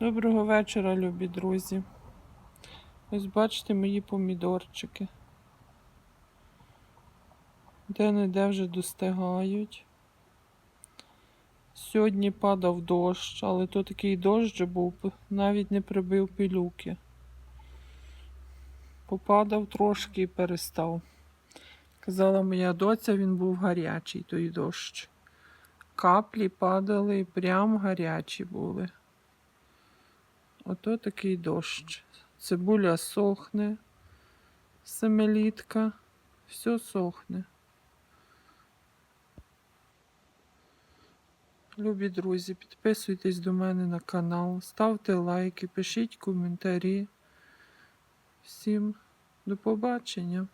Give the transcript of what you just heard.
Доброго вечора, любі друзі. Ось бачите мої помідорчики. Де-не-де вже достигають. Сьогодні падав дощ, але то такий дощ був, навіть не прибив пилюки. Попадав трошки і перестав. Казала моя доця, він був гарячий той дощ. Каплі падали, прям гарячі були. Ото такий дощ. Цибуля сохне, семилітка, все сохне. Любі друзі, підписуйтесь до мене на канал, ставте лайки, пишіть коментарі. Всім до побачення.